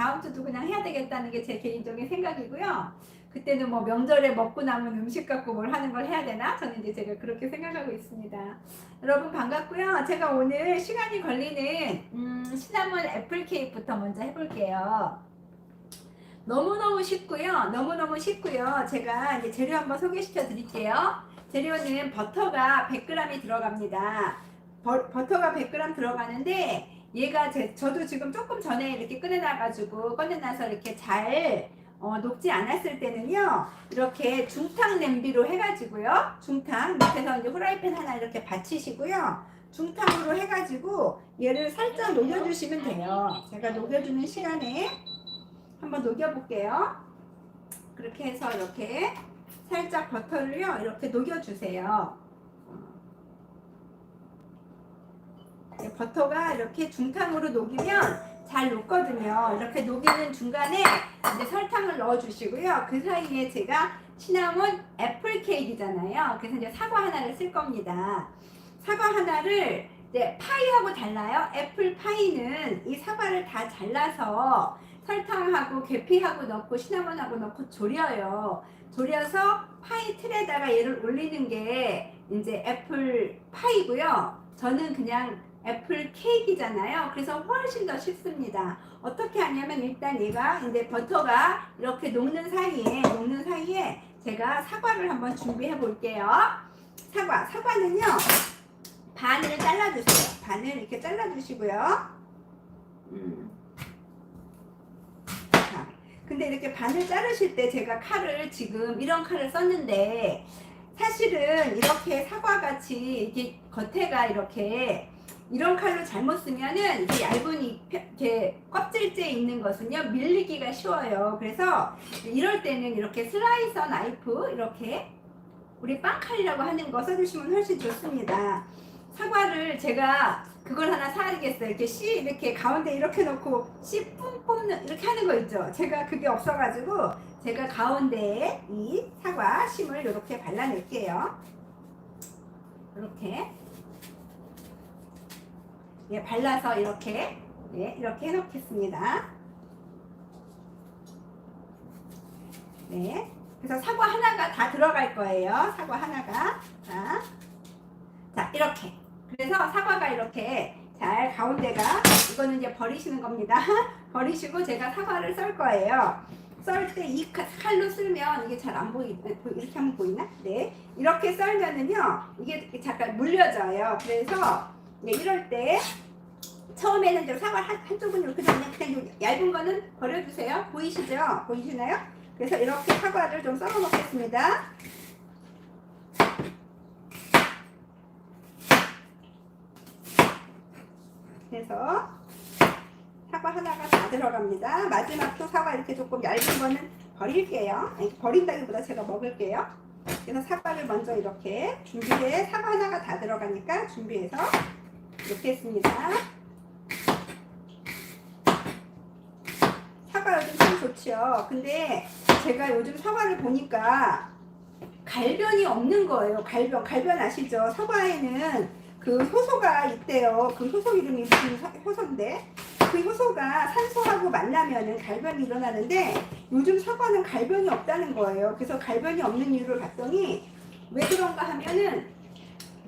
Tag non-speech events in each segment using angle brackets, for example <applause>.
다음 주도 그냥 해야 되겠다는 게 제 개인적인 생각이고요. 그때는 뭐 명절에 먹고 남은 음식 갖고 뭘 하는 걸 해야 되나? 저는 이제 제가 그렇게 생각하고 있습니다. 여러분 반갑고요. 제가 오늘 시간이 걸리는 음, 시나몬 애플 케이크부터 먼저 해볼게요. 너무너무 쉽고요. 너무너무 쉽고요. 제가 이제 재료 한번 소개시켜 드릴게요. 재료는 버터가 100g이 들어갑니다. 버, 버터가 100g 들어가는데 얘가 제, 저도 지금 조금 전에 이렇게 꺼내놔가지고 꺼내놔서 이렇게 잘 어, 녹지 않았을 때는요 이렇게 중탕 냄비로 해가지고요 중탕 밑에서 이제 후라이팬 하나 이렇게 받치시고요 중탕으로 해가지고 얘를 살짝 녹여주시면 돼요. 제가 녹여주는 시간에 한번 녹여볼게요. 그렇게 해서 이렇게 살짝 버터를요 이렇게 녹여주세요 버터가 이렇게 중탕으로 녹이면 잘 녹거든요. 이렇게 녹이는 중간에 이제 설탕을 넣어주시고요. 그 사이에 제가 시나몬 애플 케이크잖아요. 그래서 이제 사과 하나를 쓸 겁니다. 사과 하나를 이제 파이하고 달라요. 애플 파이는 이 사과를 다 잘라서 설탕하고 계피하고 넣고 시나몬하고 넣고 졸여요. 졸여서 파이 틀에다가 얘를 올리는 게 이제 애플 파이고요. 저는 그냥 애플 케이크잖아요. 그래서 훨씬 더 쉽습니다. 어떻게 하냐면 일단 얘가 이제 버터가 이렇게 녹는 사이에 녹는 사이에 제가 사과를 한번 준비해 볼게요. 사과 사과는요 반을 잘라주세요. 반을 이렇게 잘라주시고요. 음. 자, 근데 이렇게 반을 자르실 때 제가 칼을 지금 이런 칼을 썼는데 사실은 이렇게 사과같이 이렇게 겉에가 이렇게 이런 칼로 잘못 쓰면은 얇은 이 펴- 이렇게 껍질째 있는 것은요 밀리기가 쉬워요. 그래서 이럴 때는 이렇게 슬라이서 나이프 이렇게 우리 빵칼이라고 하는 거 써주시면 훨씬 좋습니다. 사과를 제가 그걸 하나 사야겠어요. 이렇게 씨 이렇게 가운데 이렇게 놓고 씨 뿜 뽑는 이렇게 하는 거 있죠. 제가 그게 없어가지고 제가 가운데에 이 사과 심을 이렇게 발라낼게요. 이렇게 예, 발라서 이렇게 예, 이렇게 해놓겠습니다. 네, 그래서 사과 하나가 다 들어갈 거예요. 사과 하나가 자, 자 이렇게 그래서 사과가 이렇게 잘 가운데가 이거는 이제 버리시는 겁니다. <laughs> 버리시고 제가 사과를 썰 거예요. 썰 때 이 칼로 쓸면 이게 잘 안 보이 이렇게 하면 보이나? 네 이렇게 썰면은요 이게 잠깐 물려져요. 그래서 네, 이럴 때 처음에는 좀 사과 한, 한쪽은 이렇게 그냥, 그냥 요 얇은 거는 버려주세요. 보이시죠? 보이시나요? 그래서 이렇게 사과를 좀 썰어 놓겠습니다. 그래서 사과 하나가 다 들어갑니다. 마지막 또 사과 이렇게 조금 얇은 거는 버릴게요. 아니, 버린다기보다 제가 먹을게요. 그래서 사과를 먼저 이렇게 준비해 사과 하나가 다 들어가니까 준비해서 넣겠습니다. 사과 요즘 참 좋죠. 근데 제가 요즘 사과를 보니까 갈변이 없는 거예요. 갈변, 갈변 아시죠? 사과에는 그 효소가 있대요. 그 효소 이름이 무슨 사- 효소인데 그 효소가 산소하고 만나면은 갈변이 일어나는데 요즘 사과는 갈변이 없다는 거예요. 그래서 갈변이 없는 이유를 봤더니 왜 그런가 하면은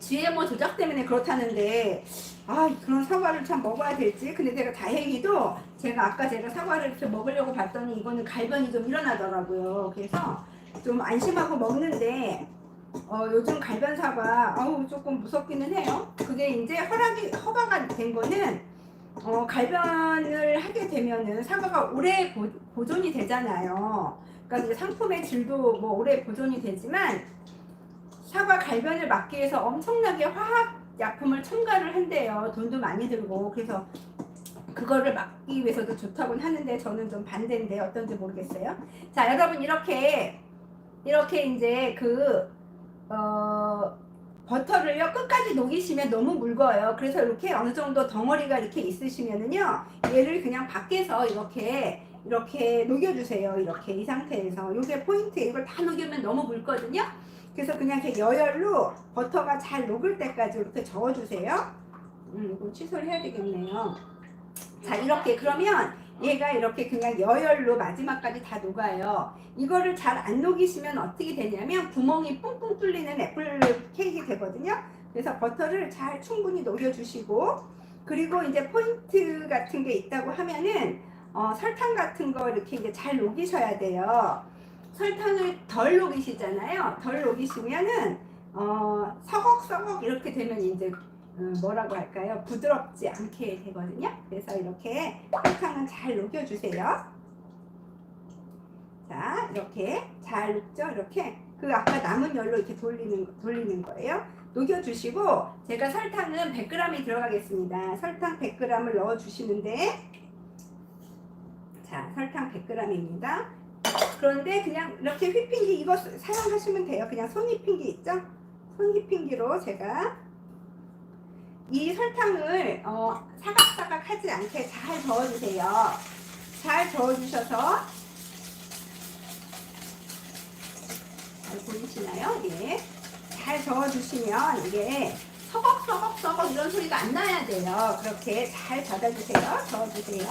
GMO 조작 때문에 그렇다는데 아 그런 사과를 참 먹어야 될지. 근데 제가 다행히도 제가 아까 제가 사과를 이렇게 먹으려고 봤더니 이거는 갈변이 좀 일어나더라고요. 그래서 좀 안심하고 먹는데 어, 요즘 갈변 사과 어우 조금 무섭기는 해요. 그게 이제 허락이 허가가 된 거는 어, 갈변을 하게 되면은 사과가 오래 보, 보존이 되잖아요. 그러니까 상품의 질도 뭐 오래 보존이 되지만 사과 갈변을 막기 위해서 엄청나게 화학 약품을 첨가를 한대요. 돈도 많이 들고 그래서 그거를 막기 위해서도 좋다고는 하는데 저는 좀 반대인데 어떤지 모르겠어요. 자 여러분 이렇게 이렇게 이제 그 어, 버터를요 끝까지 녹이시면 너무 묽어요. 그래서 이렇게 어느 정도 덩어리가 이렇게 있으시면은요 얘를 그냥 밖에서 이렇게 이렇게 녹여주세요. 이렇게 이 상태에서 이게 포인트 이걸 다 녹이면 너무 묽거든요. 그래서 그냥 이렇게 여열로 버터가 잘 녹을 때까지 이렇게 저어주세요. 음, 이거 취소를 해야 되겠네요. 자, 이렇게 그러면 얘가 이렇게 그냥 여열로 마지막까지 다 녹아요. 이거를 잘 안 녹이시면 어떻게 되냐면 구멍이 뿡뿡 뚫리는 애플 케이크 되거든요. 그래서 버터를 잘 충분히 녹여주시고 그리고 이제 포인트 같은 게 있다고 하면은 어, 설탕 같은 거 이렇게 이제 잘 녹이셔야 돼요. 설탕을 덜 녹이시잖아요. 덜 녹이시면은 어, 서걱서걱 이렇게 되면 이제 음, 뭐라고 할까요? 부드럽지 않게 되거든요. 그래서 이렇게 설탕은 잘 녹여주세요. 자, 이렇게 잘 녹죠? 이렇게 그 아까 남은 열로 이렇게 돌리는 돌리는 거예요. 녹여주시고 제가 설탕은 100g이 들어가겠습니다. 설탕 100g을 넣어주시는데 자, 설탕 100g입니다. 그런데 그냥 이렇게 휘핑기 이거 사용하시면 돼요. 그냥 손 휘핑기 있죠? 손 휘핑기로 제가 이 설탕을 어, 사각사각 하지 않게 잘 저어주세요. 잘 저어주셔서 잘 보이시나요? 예. 잘 저어주시면 이게 서걱서걱서걱 이런 소리가 안 나야 돼요. 그렇게 잘 받아주세요. 저어주세요.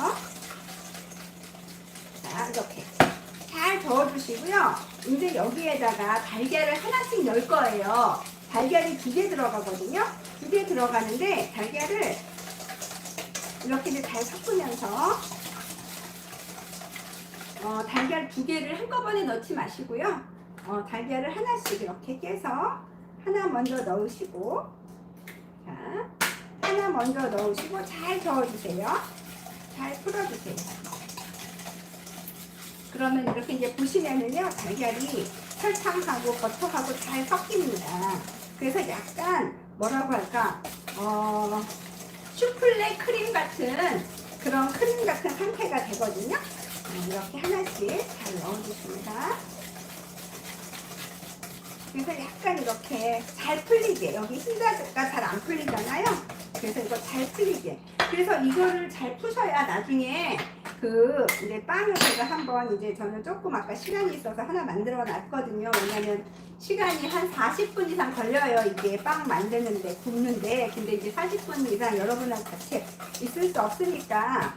자, 이렇게. 잘 저어주시고요. 이제 여기에다가 달걀을 하나씩 넣을 거예요. 달걀이 두 개 들어가거든요. 두 개 들어가는데 달걀을 이렇게 잘 섞으면서 어, 달걀 두 개를 한꺼번에 넣지 마시고요. 어, 달걀을 하나씩 이렇게 깨서 하나 먼저 넣으시고 자 하나 먼저 넣으시고 잘 저어주세요. 잘 풀어주세요. 그러면 이렇게 이제 보시면은요 달걀이 설탕하고 버터하고 잘 섞입니다. 그래서 약간 뭐라고 할까 어 슈플레 크림 같은 그런 크림 같은 상태가 되거든요. 어, 이렇게 하나씩 잘 넣어주십니다. 그래서 약간 이렇게 잘 풀리게 여기 흰자가 잘 안 풀리잖아요. 그래서 이거 잘 풀리게. 그래서 이거를 잘 푸셔야 나중에 그 이제 빵을 제가 한번 이제 저는 조금 아까 시간이 있어서 하나 만들어 놨거든요. 왜냐면 시간이 한 40분 이상 걸려요. 이게 빵 만드는데 굽는데 근데 이제 40분 이상 여러분하고 같이 있을 수 없으니까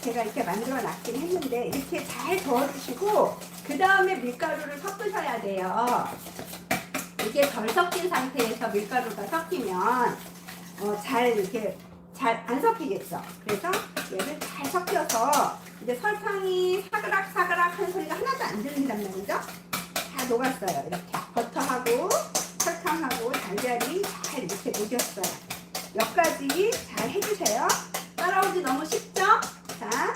제가 이렇게 만들어 놨긴 했는데 이렇게 잘 저어주시고 그 다음에 밀가루를 섞으셔야 돼요. 이게 덜 섞인 상태에서 밀가루가 섞이면 어, 잘 이렇게 잘 안 섞이겠죠. 그래서 얘를 잘 섞여서 이제 설탕이 사그락 사그락 하는 소리가 하나도 안 들린단 말이죠. 다 녹았어요. 이렇게 버터하고 설탕하고 달걀이 잘 이렇게 녹였어요. 여기까지 잘 해주세요. 따라오기 너무 쉽죠? 자,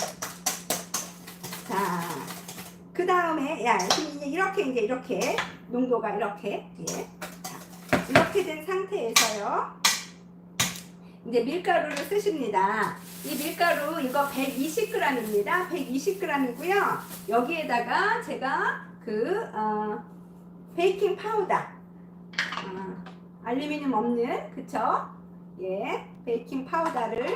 자, 그 다음에 야 이렇게 이제 이렇게 농도가 이렇게 예. 자, 이렇게 된 상태에서요. 이제 밀가루를 쓰십니다. 이 밀가루 이거 120g입니다. 120g이고요. 여기에다가 제가 그 어, 베이킹 파우더 어, 알루미늄 없는 그쵸? 예, 베이킹 파우더를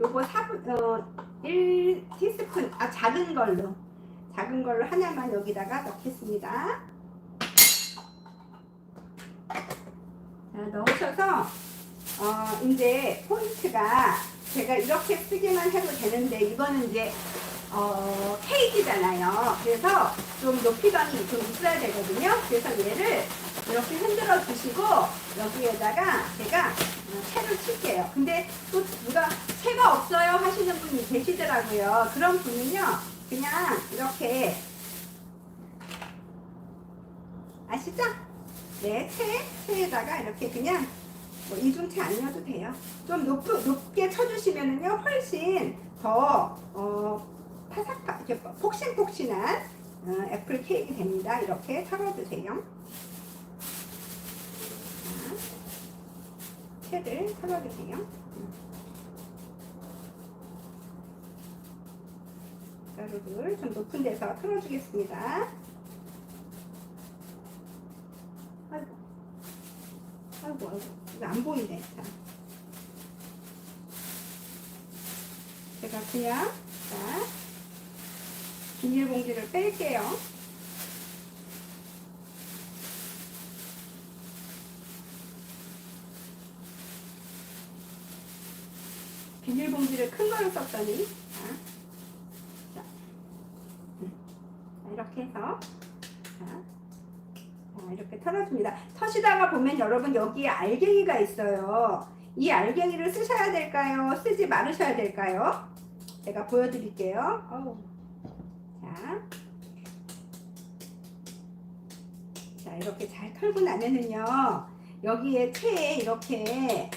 요거 4분 어, 1 티스푼 아 작은 걸로 작은 걸로 하나만 여기다가 넣겠습니다. 자, 넣으셔서 어, 이제 포인트가 제가 이렇게 쓰기만 해도 되는데 이거는 이제 어, 케이크잖아요. 그래서 좀 높이감이 좀 있어야 되거든요. 그래서 얘를 이렇게 흔들어 주시고 여기에다가 제가 어, 채를 칠게요. 근데 또 누가 채가 없어요 하시는 분이 계시더라고요. 그런 분은요, 그냥 이렇게 아시죠? 네, 채, 채에다가 이렇게 그냥 뭐 이중채 아니어도 돼요. 좀 높, 높게 쳐주시면은요, 훨씬 더, 어, 파삭파, 이렇게 폭신폭신한 어, 애플 케이크 됩니다. 이렇게 털어주세요. 자, 채를 털어주세요. 가루를 좀 높은 데서 털어주겠습니다. 안 보이네. 자. 제가 그냥, 자, 비닐봉지를 뺄게요. 비닐봉지를 큰 걸로 썼더니, 자, 자, 음, 이렇게 해서 털어줍니다. 터시다가 보면 여러분 여기에 알갱이가 있어요. 이 알갱이를 쓰셔야 될까요? 쓰지 말으셔야 될까요? 제가 보여드릴게요. 어우. 자, 자 이렇게 잘 털고 나면은요 여기에 체에 이렇게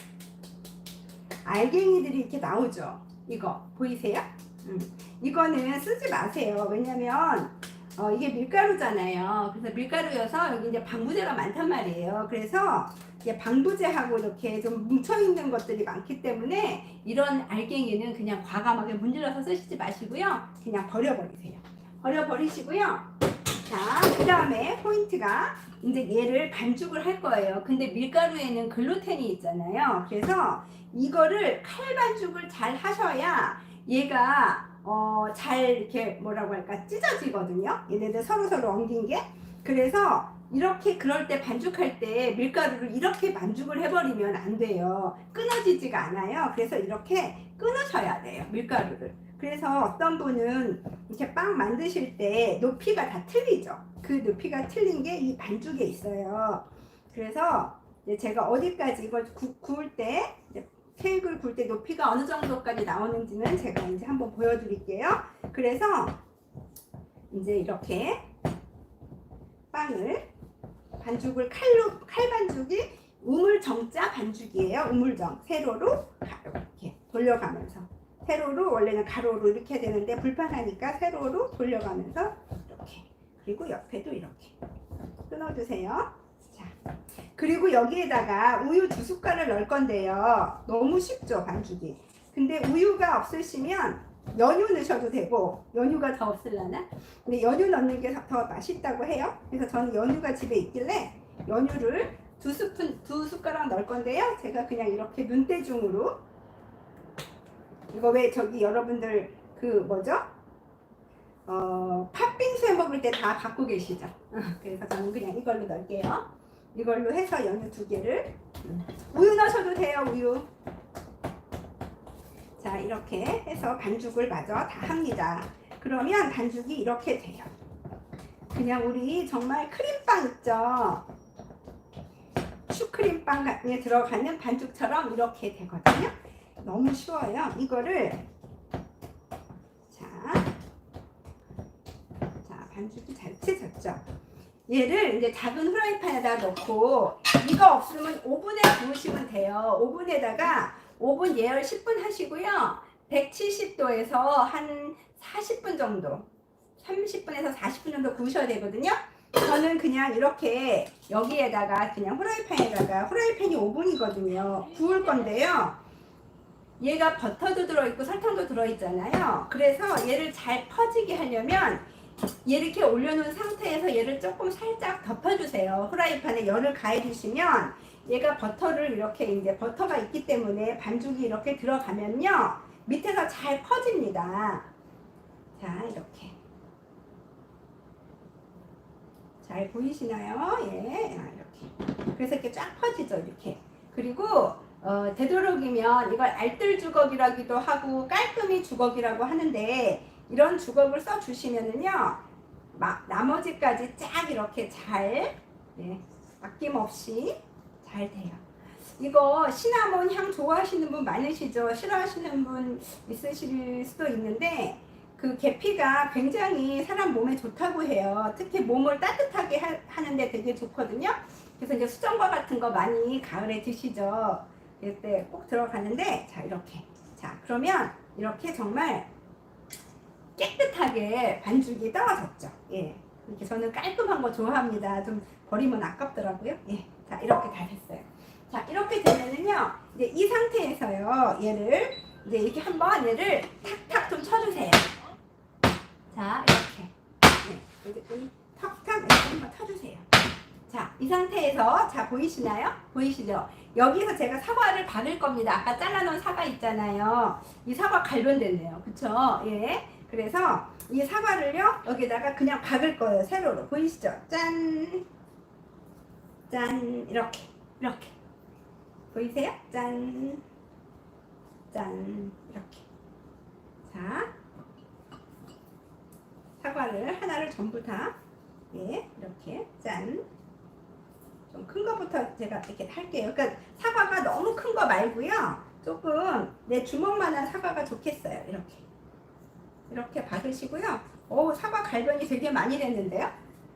알갱이들이 이렇게 나오죠. 이거 보이세요? 음. 이거는 쓰지 마세요. 왜냐면 어, 이게 밀가루잖아요. 그래서 밀가루여서 여기 이제 방부제가 많단 말이에요. 그래서 이게 방부제하고 이렇게 좀 뭉쳐 있는 것들이 많기 때문에 이런 알갱이는 그냥 과감하게 문질러서 쓰시지 마시고요. 그냥 버려버리세요. 버려버리시고요. 자, 그 다음에 포인트가 이제 얘를 반죽을 할 거예요. 근데 밀가루에는 글루텐이 있잖아요. 그래서 이거를 칼 반죽을 잘 하셔야 얘가 어, 잘 이렇게 뭐라고 할까 찢어지거든요. 얘네들 서로 서로 엉긴 게. 그래서 이렇게 그럴 때 반죽할 때 밀가루를 이렇게 반죽을 해버리면 안 돼요. 끊어지지가 않아요. 그래서 이렇게 끊으셔야 돼요. 밀가루를. 그래서 어떤 분은 이렇게 빵 만드실 때 높이가 다 틀리죠. 그 높이가 틀린 게 이 반죽에 있어요. 그래서 제가 어디까지 이걸 구, 구울 때 케이크를 구울 때 높이가 어느 정도까지 나오는지는 제가 이제 한번 보여드릴게요. 그래서 이제 이렇게 빵을 반죽을 칼로 칼 반죽이 우물정자 반죽이에요. 우물정 세로로 이렇게 돌려가면서 세로로 원래는 가로로 이렇게 되는데 불편하니까 세로로 돌려가면서 이렇게 그리고 옆에도 이렇게 끊어주세요. 자 그리고 여기에다가 우유 두 숟갈을 넣을 건데요. 너무 쉽죠 반죽이. 근데 우유가 없으시면 연유 넣으셔도 되고 연유가 더 없을라나? 근데 연유 넣는 게 더 맛있다고 해요. 그래서 저는 연유가 집에 있길래 연유를 두 스푼 두 숟가락 넣을 건데요. 제가 그냥 이렇게 눈대중으로 이거 왜 저기 여러분들 그 뭐죠? 어 팥빙수 해 먹을 때 다 갖고 계시죠? <laughs> 그래서 저는 그냥 이걸로 넣을게요. 이걸로 해서 연유 두 개를 음. 우유 넣으셔도 돼요. 우유. 자 이렇게 해서 반죽을 마저 다 합니다. 그러면 반죽이 이렇게 돼요. 그냥 우리 정말 크림빵 있죠? 슈크림빵에 들어가는 반죽처럼 이렇게 되거든요. 너무 쉬워요. 이거를 자, 자 반죽이 잘 찢어졌죠. 얘를 이제 작은 후라이팬에다 넣고 이거 없으면 오븐에 구우시면 돼요. 오븐에다가 오븐 예열 10분 하시고요. 170도에서 한 40분 정도, 30분에서 40분 정도 구우셔야 되거든요. 저는 그냥 이렇게 여기에다가 그냥 후라이팬에다가 후라이팬이 오븐이거든요. 구울 건데요. 얘가 버터도 들어있고 설탕도 들어있잖아요. 그래서 얘를 잘 퍼지게 하려면 얘를 이렇게 올려놓은 상태에서 얘를 조금 살짝 덮어주세요. 후라이팬에 열을 가해주시면 얘가 버터를 이렇게 이제 버터가 있기 때문에 반죽이 이렇게 들어가면요 밑에서 잘 퍼집니다. 자 이렇게 잘 보이시나요? 예, 아, 이렇게 그래서 이렇게 쫙 퍼지죠 이렇게 그리고 어, 되도록이면 이걸 알뜰 주걱이라기도 하고 깔끔이 주걱이라고 하는데 이런 주걱을 써 주시면은요 막 나머지까지 쫙 이렇게 잘 네, 아낌없이 잘 돼요. 이거 시나몬 향 좋아하시는 분 많으시죠? 싫어하시는 분 있으실 수도 있는데 그 계피가 굉장히 사람 몸에 좋다고 해요. 특히 몸을 따뜻하게 하, 하는데 되게 좋거든요. 그래서 이제 수정과 같은 거 많이 가을에 드시죠. 그때 꼭 들어가는데 자 이렇게 자 그러면 이렇게 정말 깨끗하게 반죽이 떨어졌죠. 예. 이렇게 저는 깔끔한 거 좋아합니다. 좀 버리면 아깝더라고요. 예. 자, 이렇게 다 됐어요. 자, 이렇게 되면은요. 이제 이 상태에서요. 얘를 이제 이렇게 한번 얘를 탁탁 좀 쳐주세요. 자, 이렇게. 네. 이렇게 탁탁 이렇게 한번 쳐주세요. 자, 이 상태에서 자 보이시나요? 보이시죠? 여기서 제가 사과를 박을 겁니다. 아까 잘라놓은 사과 있잖아요. 이 사과 갈변됐네요. 그쵸? 예. 그래서 이 사과를요 여기다가 그냥 박을 거예요 세로로 보이시죠? 짠, 짠 이렇게 이렇게 보이세요? 짠, 짠 이렇게 자 사과를 하나를 전부 다 예, 이렇게 짠. 좀 큰 거부터 제가 이렇게 할게요. 그러니까 사과가 너무 큰 거 말고요. 조금 내 주먹만한 사과가 좋겠어요. 이렇게. 이렇게 박으시고요. 오, 사과 갈변이 되게 많이 됐는데요.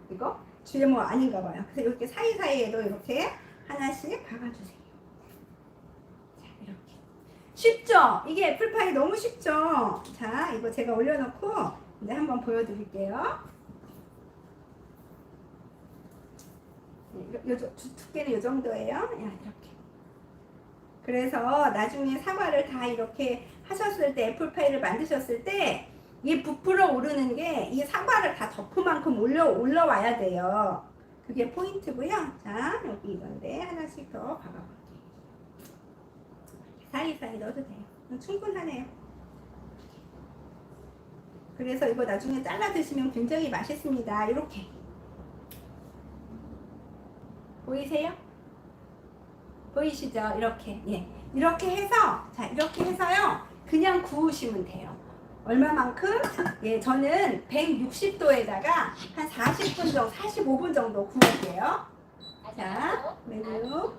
이거 GMO 아닌가 봐요. 그래서 이렇게 사이사이에도 이렇게 하나씩 박아주세요. 쉽죠? 이게 애플파이 너무 쉽죠? 자, 이거 제가 올려놓고 이제 한번 보여드릴게요. 요, 요, 요 두께는 요 정도예요. 야, 이렇게. 그래서 나중에 사과를 다 이렇게 하셨을 때 애플파이를 만드셨을 때 이 부풀어 오르는 게 이 사과를 다 덮을 만큼 올려 올라와야 돼요. 그게 포인트고요. 자, 여기 이건데 하나씩 더 박아볼게요. 사이사이 넣어도 돼요. 충분하네요. 그래서 이거 나중에 잘라 드시면 굉장히 맛있습니다. 이렇게. 보이세요? 보이시죠? 이렇게. 예. 이렇게 해서, 자, 이렇게 해서요. 그냥 구우시면 돼요. 얼마만큼? 예, 저는 160도에다가 한 40분 정도, 45분 정도 구울게요. 자, 메뉴.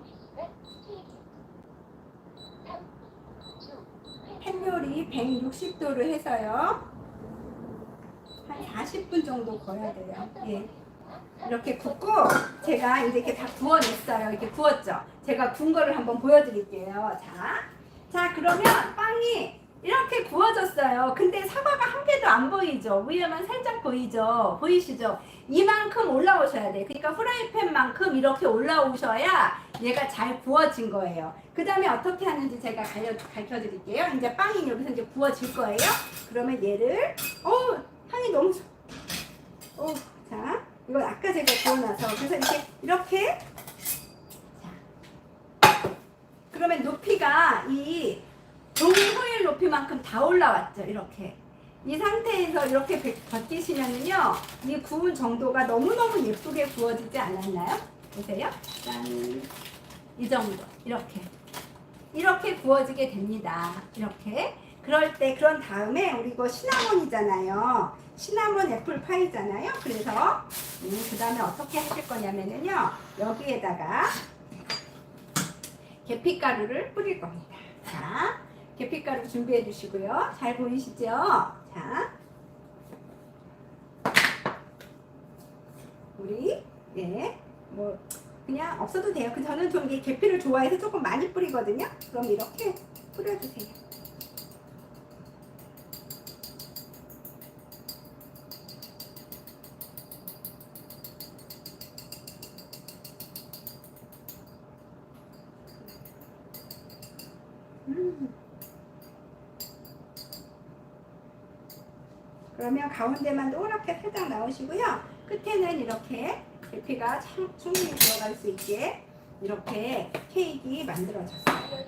팬요리 160도로 해서요. 한 40분 정도 구워야 돼요. 예. 이렇게 굽고 제가 이제 이렇게 다 구워냈어요. 이렇게 구웠죠. 제가 구운 거를 한번 보여드릴게요. 자, 자 그러면 빵이 이렇게 구워졌어요. 근데 사과가 한 개도 안 보이죠. 위에만 살짝 보이죠. 보이시죠? 이만큼 올라오셔야 돼요. 그러니까 후라이팬만큼 이렇게 올라오셔야 얘가 잘 구워진 거예요. 그 다음에 어떻게 하는지 제가 가르쳐, 드릴게요. 이제 빵이 여기서 이제 구워질 거예요. 그러면 얘를, 어 향이 너무 좋 어, 자, 이건 아까 제가 구워놔서 그래서 이렇게 이렇게 자, 그러면 높이가 이 종이 호일 높이만큼 다 올라왔죠. 이렇게 이 상태에서 이렇게 배- 벗기시면은요, 이 구운 정도가 너무 너무 예쁘게 구워지지 않았나요? 보세요. 짠, 이 정도 이렇게 이렇게 구워지게 됩니다. 이렇게. 그럴 때 그런 다음에 우리 이거 시나몬이잖아요. 시나몬 애플 파이잖아요. 그래서 음, 그 다음에 어떻게 하실 거냐면요. 여기에다가 계피가루를 뿌릴 겁니다. 자, 계피가루 준비해 주시고요. 잘 보이시죠? 자, 우리 네, 뭐 그냥 없어도 돼요. 그 저는 좀 이게 계피를 좋아해서 조금 많이 뿌리거든요. 그럼 이렇게 뿌려주세요. 가운데만 노랗게 살짝 나오시고요. 끝에는 이렇게 계피가 참 충분히 들어갈 수 있게 이렇게 케이크 만들어졌어요.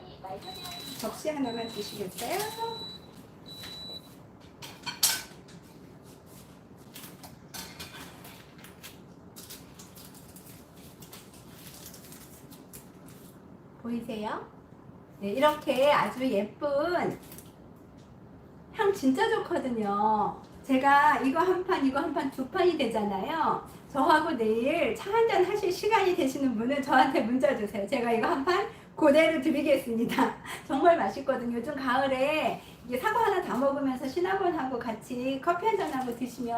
접시 하나만 주시겠어요? 보이세요? 네, 이렇게 아주 예쁜 향 진짜 좋거든요. 제가 이거 한 판, 이거 한 판, 두 판이 되잖아요. 저하고 내일 차 한 잔 하실 시간이 되시는 분은 저한테 문자 주세요. 제가 이거 한판 그대로 드리겠습니다. <laughs> 정말 맛있거든요. 요즘 가을에 사과 하나 다 먹으면서 시나몬하고 같이 커피 한 잔 하고 드시면